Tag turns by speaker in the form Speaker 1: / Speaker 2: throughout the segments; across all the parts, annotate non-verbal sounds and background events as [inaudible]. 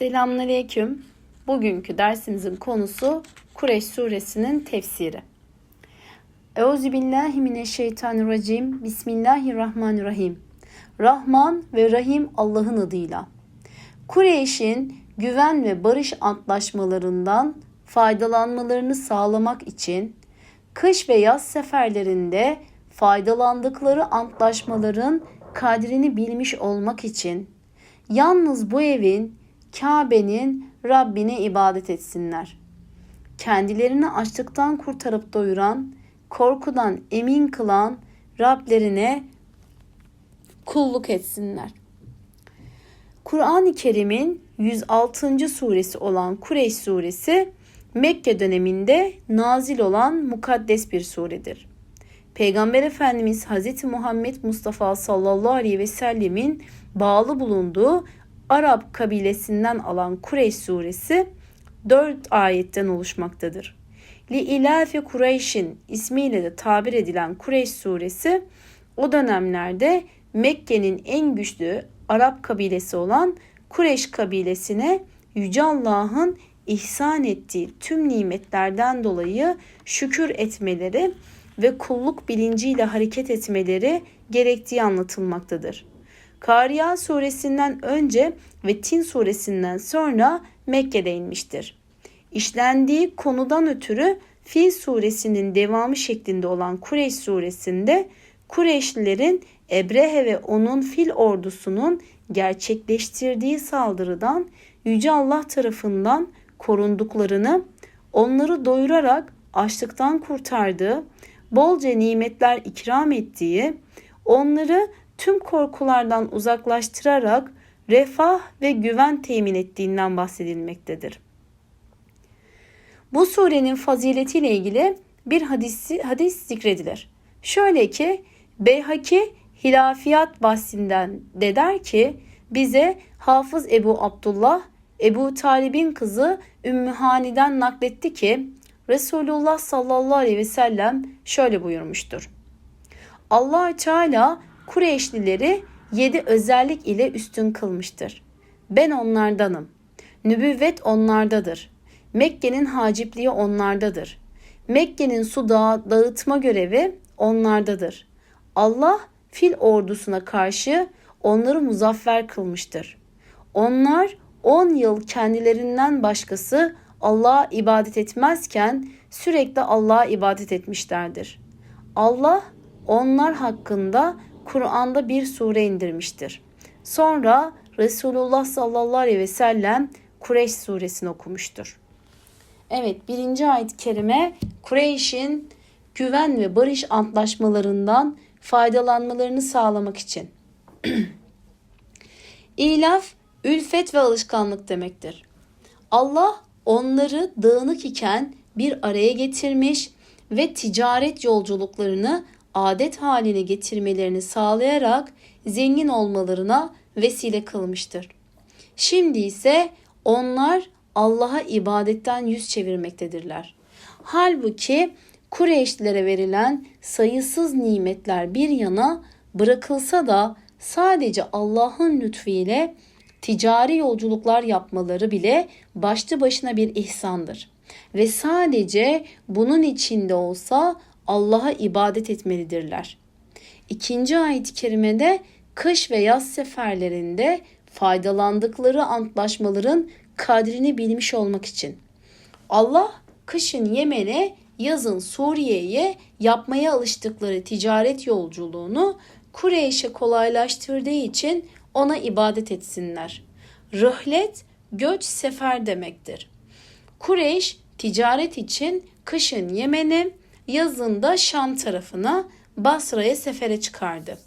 Speaker 1: Selamünaleyküm. Bugünkü dersimizin konusu Kureyş suresinin tefsiri. Euzubillahimineşşeytanirracim. Bismillahirrahmanirrahim. Rahman ve Rahim Allah'ın adıyla. Kureyş'in güven ve barış antlaşmalarından faydalanmalarını sağlamak için kış ve yaz seferlerinde faydalandıkları antlaşmaların kadrini bilmiş olmak için yalnız bu evin Kabe'nin Rabbine ibadet etsinler. Kendilerini açlıktan kurtarıp doyuran, korkudan emin kılan Rablerine kulluk etsinler. Kur'an-ı Kerim'in 106. suresi olan Kureyş suresi Mekke döneminde nazil olan mukaddes bir suredir. Peygamber Efendimiz Hz. Muhammed Mustafa sallallahu aleyhi ve sellemin bağlı bulunduğu Arap kabilesinden alan Kureyş suresi 4 ayetten oluşmaktadır. Li ilafe Kureyş'in ismiyle de tabir edilen Kureyş suresi o dönemlerde Mekke'nin en güçlü Arap kabilesi olan Kureyş kabilesine Yüce Allah'ın ihsan ettiği tüm nimetlerden dolayı şükür etmeleri ve kulluk bilinciyle hareket etmeleri gerektiği anlatılmaktadır. Kariya suresinden önce ve Tin suresinden sonra Mekke'de inmiştir. İşlendiği konudan ötürü Fil suresinin devamı şeklinde olan Kureyş suresinde Kureyşlilerin Ebrehe ve onun fil ordusunun gerçekleştirdiği saldırıdan Yüce Allah tarafından korunduklarını, onları doyurarak açlıktan kurtardığı, bolca nimetler ikram ettiği, onları tüm korkulardan uzaklaştırarak refah ve güven temin ettiğinden bahsedilmektedir. Bu surenin faziletiyle ilgili bir hadisi, hadis zikredilir. Şöyle ki Beyhaki hilafiyat bahsinden de der ki bize Hafız Ebu Abdullah Ebu Talib'in kızı Ümmühani'den nakletti ki Resulullah sallallahu aleyhi ve sellem şöyle buyurmuştur. allah Teala Kureyşlileri yedi özellik ile üstün kılmıştır. Ben onlardanım. Nübüvvet onlardadır. Mekke'nin hacipliği onlardadır. Mekke'nin su dağı, dağıtma görevi onlardadır. Allah fil ordusuna karşı onları muzaffer kılmıştır. Onlar 10 yıl kendilerinden başkası Allah'a ibadet etmezken sürekli Allah'a ibadet etmişlerdir. Allah onlar hakkında Kur'an'da bir sure indirmiştir. Sonra Resulullah sallallahu aleyhi ve sellem Kureyş suresini okumuştur. Evet birinci ayet-i kerime Kureyş'in güven ve barış antlaşmalarından faydalanmalarını sağlamak için. [clears throat] İlaf, ülfet ve alışkanlık demektir. Allah onları dağınık iken bir araya getirmiş ve ticaret yolculuklarını adet haline getirmelerini sağlayarak zengin olmalarına vesile kılmıştır. Şimdi ise onlar Allah'a ibadetten yüz çevirmektedirler. Halbuki Kureyşlilere verilen sayısız nimetler bir yana bırakılsa da sadece Allah'ın lütfu ile ticari yolculuklar yapmaları bile başlı başına bir ihsandır. Ve sadece bunun içinde olsa Allah'a ibadet etmelidirler. İkinci ayet-i kerimede kış ve yaz seferlerinde faydalandıkları antlaşmaların kadrini bilmiş olmak için. Allah kışın Yemen'e, yazın Suriye'ye yapmaya alıştıkları ticaret yolculuğunu Kureyş'e kolaylaştırdığı için ona ibadet etsinler. Rıhlet, göç, sefer demektir. Kureyş ticaret için kışın Yemen'e, yazında Şam tarafına Basra'ya sefere çıkardı.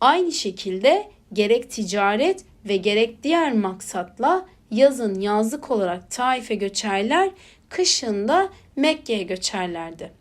Speaker 1: Aynı şekilde gerek ticaret ve gerek diğer maksatla yazın yazlık olarak Taif'e göçerler, kışın da Mekke'ye göçerlerdi.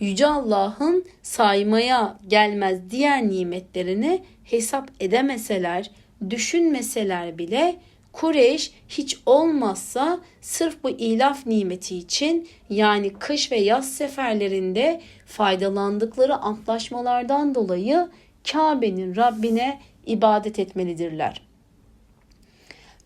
Speaker 1: Yüce Allah'ın saymaya gelmez diğer nimetlerini hesap edemeseler, düşünmeseler bile Kureyş hiç olmazsa sırf bu ilaf nimeti için yani kış ve yaz seferlerinde faydalandıkları antlaşmalardan dolayı Kabe'nin Rabbine ibadet etmelidirler.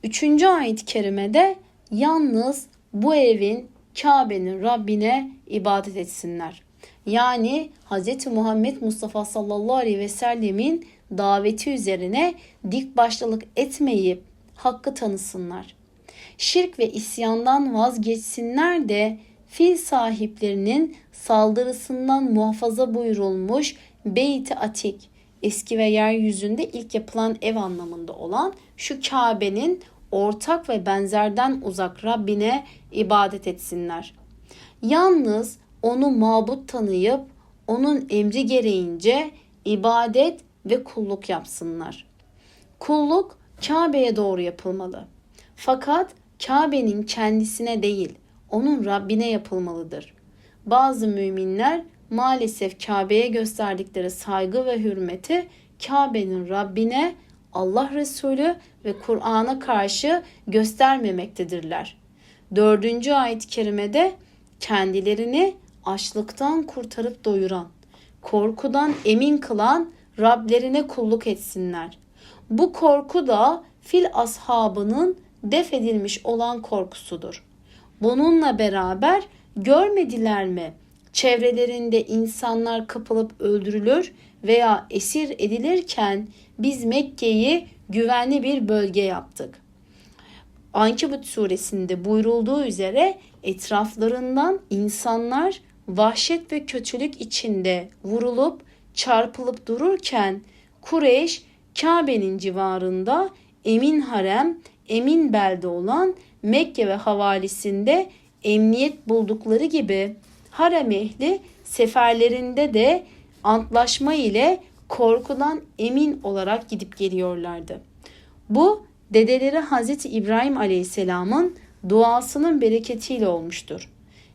Speaker 1: Üçüncü ayet-i kerimede yalnız bu evin Kabe'nin Rabbine ibadet etsinler. Yani Hz. Muhammed Mustafa sallallahu aleyhi ve sellemin daveti üzerine dik başlılık etmeyip hakkı tanısınlar. Şirk ve isyandan vazgeçsinler de fil sahiplerinin saldırısından muhafaza buyurulmuş Beyt-i Atik, eski ve yeryüzünde ilk yapılan ev anlamında olan şu Kabe'nin ortak ve benzerden uzak Rabbine ibadet etsinler. Yalnız onu mabut tanıyıp onun emri gereğince ibadet ve kulluk yapsınlar. Kulluk Kabe'ye doğru yapılmalı. Fakat Kabe'nin kendisine değil, onun Rabbine yapılmalıdır. Bazı müminler maalesef Kabe'ye gösterdikleri saygı ve hürmeti Kabe'nin Rabbine, Allah Resulü ve Kur'an'a karşı göstermemektedirler. Dördüncü ayet-i kerimede kendilerini açlıktan kurtarıp doyuran, korkudan emin kılan Rablerine kulluk etsinler. Bu korku da fil ashabının def edilmiş olan korkusudur. Bununla beraber görmediler mi? Çevrelerinde insanlar kapılıp öldürülür veya esir edilirken biz Mekke'yi güvenli bir bölge yaptık. Ankebut suresinde buyurulduğu üzere etraflarından insanlar vahşet ve kötülük içinde vurulup çarpılıp dururken Kureyş Kabe'nin civarında emin harem, emin belde olan Mekke ve havalisinde emniyet buldukları gibi harem ehli seferlerinde de antlaşma ile korkudan emin olarak gidip geliyorlardı. Bu dedeleri Hazreti İbrahim Aleyhisselam'ın duasının bereketiyle olmuştur.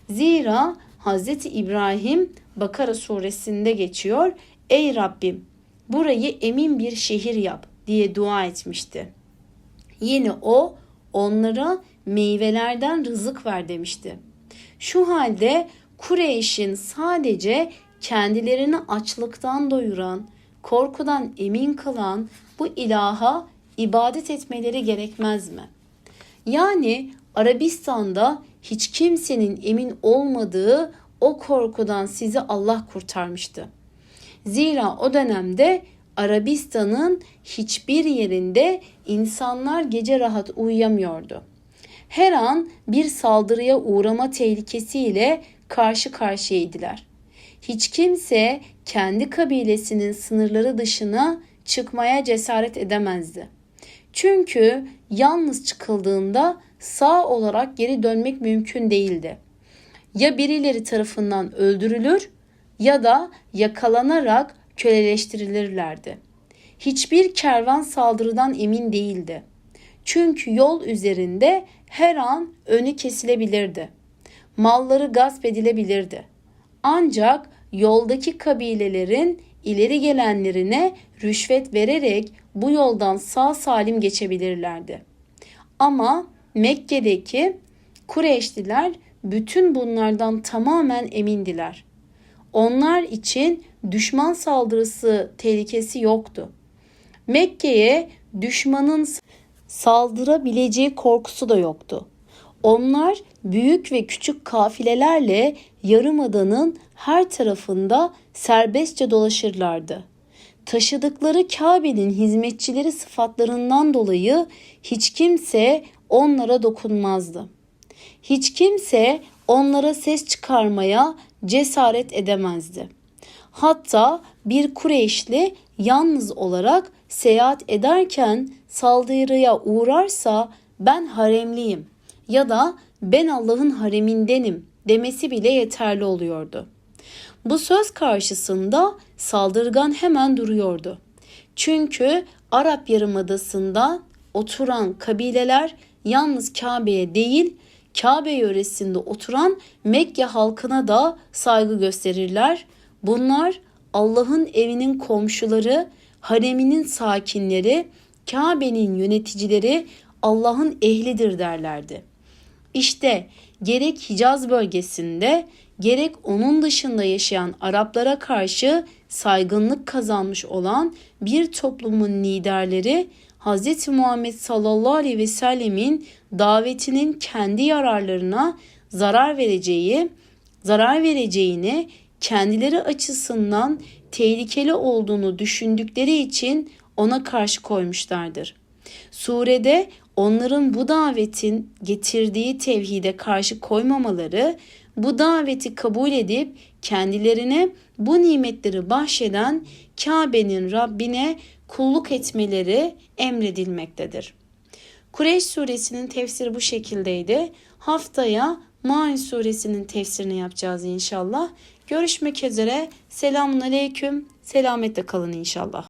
Speaker 1: Zira Hazreti İbrahim Bakara suresinde geçiyor. Ey Rabbim burayı emin bir şehir yap diye dua etmişti. Yine o onlara meyvelerden rızık ver demişti. Şu halde Kureyş'in sadece kendilerini açlıktan doyuran, korkudan emin kılan bu ilaha ibadet etmeleri gerekmez mi? Yani Arabistan'da hiç kimsenin emin olmadığı o korkudan sizi Allah kurtarmıştı. Zira o dönemde Arabistan'ın hiçbir yerinde insanlar gece rahat uyuyamıyordu. Her an bir saldırıya uğrama tehlikesiyle karşı karşıyaydılar. Hiç kimse kendi kabilesinin sınırları dışına çıkmaya cesaret edemezdi. Çünkü yalnız çıkıldığında sağ olarak geri dönmek mümkün değildi. Ya birileri tarafından öldürülür ya da yakalanarak köleleştirilirlerdi. Hiçbir kervan saldırıdan emin değildi. Çünkü yol üzerinde her an önü kesilebilirdi. Malları gasp edilebilirdi. Ancak yoldaki kabilelerin ileri gelenlerine rüşvet vererek bu yoldan sağ salim geçebilirlerdi. Ama Mekke'deki Kureyşliler bütün bunlardan tamamen emindiler. Onlar için düşman saldırısı tehlikesi yoktu. Mekke'ye düşmanın saldırabileceği korkusu da yoktu. Onlar büyük ve küçük kafilelerle yarımadanın her tarafında serbestçe dolaşırlardı. Taşıdıkları Kabe'nin hizmetçileri sıfatlarından dolayı hiç kimse onlara dokunmazdı. Hiç kimse onlara ses çıkarmaya cesaret edemezdi. Hatta bir Kureyşli yalnız olarak seyahat ederken saldırıya uğrarsa ben haremliyim ya da ben Allah'ın haremindenim demesi bile yeterli oluyordu. Bu söz karşısında saldırgan hemen duruyordu. Çünkü Arap Yarımadası'nda oturan kabileler yalnız Kabe'ye değil, Kabe yöresinde oturan Mekke halkına da saygı gösterirler. Bunlar Allah'ın evinin komşuları, hareminin sakinleri, Kabe'nin yöneticileri Allah'ın ehlidir derlerdi. İşte gerek Hicaz bölgesinde gerek onun dışında yaşayan Araplara karşı saygınlık kazanmış olan bir toplumun liderleri Hz. Muhammed sallallahu aleyhi ve sellemin davetinin kendi yararlarına zarar vereceği, zarar vereceğini kendileri açısından tehlikeli olduğunu düşündükleri için ona karşı koymuşlardır. Surede onların bu davetin getirdiği tevhide karşı koymamaları, bu daveti kabul edip kendilerine bu nimetleri bahşeden Kabe'nin Rabbine kulluk etmeleri emredilmektedir. Kureyş suresinin tefsiri bu şekildeydi. Haftaya Maun suresinin tefsirini yapacağız inşallah. Görüşmek üzere. Selamun aleyküm. Selametle kalın inşallah.